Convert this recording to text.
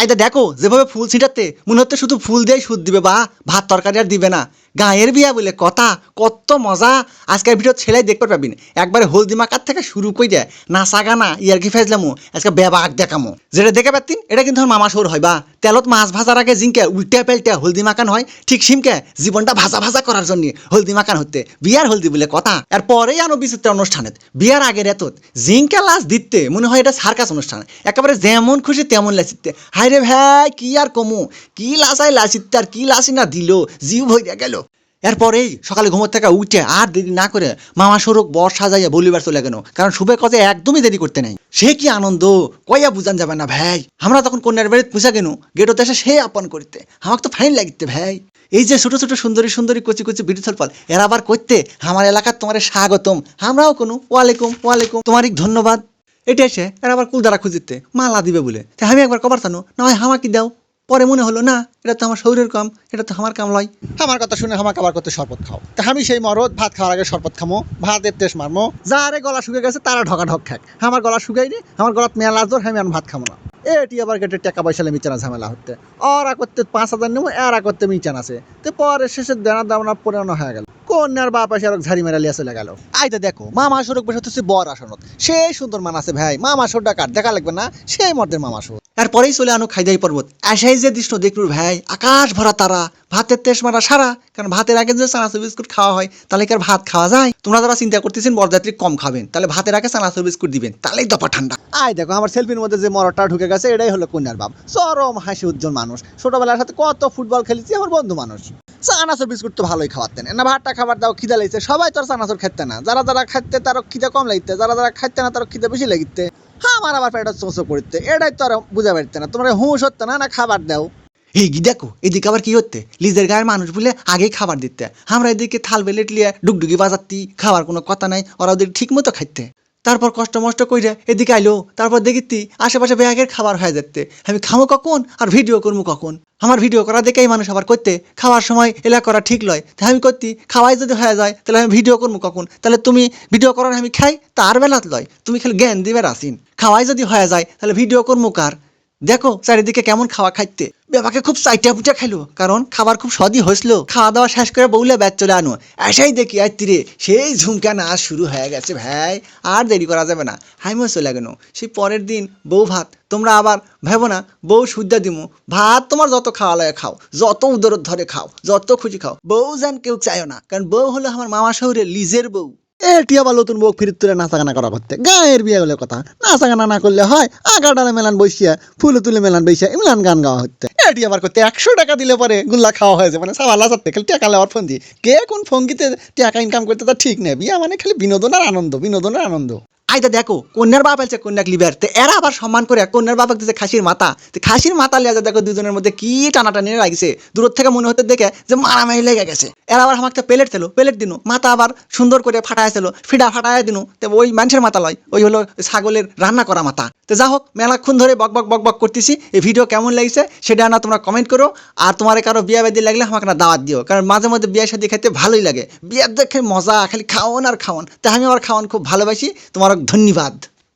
আইদা দেখো, যেভাবে ফুল ছিটাতে, মনে হচ্ছে শুধু ফুল দিয়েই সুদ দিবে বা ভাত তরকারি আর দিবে না। গায়ের বিয়া বলে কথা, কত মজা। আজকের ভিডিও ছেলে দেখতে পারবিন একবারে হলদি মাখার থেকে শুরু করে দেয় নাচা গানা ইয়ার কি ফেজলামু আজকে বেবাক দেখামো। যেটা দেখে পারতিন এটা কিন্তু মামা সৌর হয় বা। তেলত মাছ ভাজার আগে জিঙ্কে উল্টা পেল্টা হলদি মাখান হয়, ঠিক সিমকে জীবনটা ভাজা ভাজা করার জন্য হলদি মাখান হতে। বিয়ার হলদি বলে কথা। আর পরেই আনো বিচিত্র অনুষ্ঠানে বিয়ার আগের এতত জিঙ্কে লাশ দিতে, মনে হয় এটা সার্কাস অনুষ্ঠান। একেবারে যেমন খুশি তেমন লাচিতে হাই রে ভাই, কি আর কমু? কি লাসাই লাচিতে আর কি লাসি না দিল? জিউ ভইয়া গেল। এরপরেই সকালে ঘুমোর থেকে উঠে আর দেরি না করে মামা সড়ক বর সাজাইয়া বলিবার চলে গেল। কারণ শুভে কাজে একদমই দেরি করতে নাই। সে কি আনন্দ? কইয়া বুঝান যাবে না ভাই। আমরা তখন কন্যার বাড়িতে পুষা গেল গেটো দেশে সে আপন করতে। আমাকে তো ফাইন লাগিতে ভাই। এই যে ছোট ছোট সুন্দরী সুন্দরী কচি কচি বিড়ি ফল, এরা আবার করতে আমার এলাকার তোমার স্বাগতম। আমরাও কোনো ওয়ালাইকুম ওয়ালাইকুম। তোমার ধন্যবাদ। এটা এসে এরা আবার কুলদারা খুঁজিতে মালা দিবে বলে। তা আমি একবার কবার জানো, না হয় হামাকি দাও। পরে মনে হলো, না, এটা তো আমার শরীরের কাম, এটা তো আমার কাম লয় আমার কথা শুনে আমাকে আবার করতে শরবত খাও। তা আমি সেই মরদ, ভাত খাওয়ার আগে শরবত খামো, ভাতের তেস মারমো। যারে গলা শুকে গেছে, তারা ঢকা ঢক খাক। আমার গলা শুকাই শুকাইনি আমার গলাত মেলা জোর, আমি আর ভাত খামো না। এটি আবার কেটে টাকা পয়সা মিচানা ঝামেলা হতে ওরা করতে পাঁচ হাজার নেব, এরা করতে মিচান আছে। তো পরে শেষে দেনা দামনা পুরানো হয়ে গেল। কন্যার বাপ এসে আর ঝাড়ি মেরা লিয়া চলে গেল। আইতে দেখো, মামা সড়ক বসে হচ্ছে বর আসনত। সেই সুন্দর মান আছে ভাই, মামা সরটা কাট দেখা লাগবে না? সেই মর্দের মামা সর এরপরেই চলে আনো খাইদাই পর্বত। আসাই যে দৃশ্য দেখলুর ভাই, আকাশ ভরা তারা, ভাতের তেস মারা সারা, কারণ ভাতের আগে যে চানাচুর বিস্কুট খাওয়া হয়, তাহলে কি আর ভাত খাওয়া যায়? তোমরা যারা চিন্তা করতেছেন বরযাত্রী কম খাবেন, তাহলে ভাতের আগে চানাচুর বিস্কুট দিবেন, তাহলেই দফা ঠান্ডা আই দেখো, আমার সেলফির মধ্যে যে মরটা ঢুকে গেছে, এটাই হলো কন্যার বাপ। চরম হাসি উজ্জ্বল মানুষ। ছোটবেলার সাথে কত ফুটবল খেলেছি, আমার বন্ধু মানুষ। চানাচুর বিস্কুট তো ভালোই খাওয়াতেন না, ভাতটা খাবার দাও, খিদা লাগছে। সবাই তো আর চানাচুর খেতে না। যারা যারা খাইতে তার খিদে কম লাগতে যারা যারা খাইতে না তার খিদে বেশি লাগিতে হ্যাঁ আমার আবার পেটটা চোঁচো করতে। এটাই তো আর বুঝা পারতে না। তোমরা হুঁশ হতো না না খাবার দাও। এই দেখো, এদিকে আবার কি হতে লিজের গায়ের মানুষ বলে আগেই খাবার দিতে। আমরা এদিকে থাল বেলেট লিয়ে ডুগডুগি বাজাতি খাবার কোনো কথা নাই, ওরা ওদের ঠিক মতো খাইতে। তারপর কষ্ট মষ্ট কইরে এদিকে আইলো, তারপর দেখিতি আশেপাশে ব্যাগের খাবার হয়ে যাচ্ছে আমি খামো কখন আর ভিডিও করব কখন? আমার ভিডিও করা দেখেই মানুষ আবার করতে খাওয়ার সময় এলা করা ঠিক লয়। তাই আমি করতি খাওয়াই যদি হয়ে যায়, তাহলে আমি ভিডিও করব কখন? তাহলে তুমি ভিডিও করার আমি খাই, তার বেলাত লয়। তুমি খালি জ্ঞান দিবে রাসিন। খাওয়াই যদি হয়ে যায়, তাহলে ভিডিও করব কার? দেখো, চারিদিকে কেমন খাওয়া খাইতে। বেবাকে খুব চাইটা পুটা খাইলো, কারণ খাবার খুব সদই হয়েছিল খাওয়া দাওয়া শেষ করে বউলে ব্যাচ চলে আনো। এসাই দেখি আর তীরে সেই ঝুমকা নাচ শুরু হয়ে গেছে ভাই, আর দেরি করা যাবে না। হাইমো চলে গেল। সেই পরের দিন বউ ভাত, তোমরা আবার ভেবো না, বউ সুদ্দা দিমু। ভাত তোমার যত খাওয়া লাগে খাও, যত উদরত ধরে খাও, যত খুশি খাও, বউ যেন কেউ চাইও না, কারণ বউ হলো আমার মামা শহরের লিজের বউ। এটি আবার নতুন বউ ফিরিত তুলে নাচা গানা করা করতে গায়ের বিয়ে বলে কথা। নাচা গানা না করলে হয় আগা ডালে মেলান বসিয়া ফুল তুলে মেলান বসিয়া ইমলান গান গাওয়া হচ্ছে এটি আবার করতে একশো টাকা দিলে পরে গুল্লা খাওয়া হয়েছে মানে সাবাল হাজার থেকে টাকা লেওয়ার ফোন দিয়ে। কে কোন ফোন টাকা ইনকাম করতে তা ঠিক নেই। বিয়া মানে খালি বিনোদনের আনন্দ বিনোদনের আনন্দ। আইতা দেখো, কন্যার বাপ আছে কন্যাক লিবার। তো এরা আবার সম্মান করে কন্যার বাপ দিচ্ছে খাসির মাথা তো খাসির মাথা লিয়া দেখো দুজনের মধ্যে কি টানাটানি লাগছে। দূর থেকে মনে হতে দেখে যে মারামারি লেগে গেছে। এরা আবার আমাকে প্লেট ছিল প্লেট দিনু। মাথা আবার সুন্দর করে ফাটাইছিল ফিডা ফাটাই দিনু। তো ওই মানুষের মাথা লয়, ওই হলো ছাগলের রান্না করা মাথা তো যা হোক, মেলাক্ষণ ধরে বক বক বক বক করতেছি। এই ভিডিও কেমন লাগছে সেটা না তোমরা কমেন্ট করো। আর তোমার কারও বিয়া বাদি লাগলে আমাকে না দাওয়াত দিও। কারণ মাঝে মধ্যে বিয়ে সাথে খেতে ভালোই লাগে। বিয়ার দেখে মজা, খালি খাওয়ান আর খাওয়ান তা আমি আমার খাওয়ান খুব ভালোবাসি। তোমার ধন্যবাদ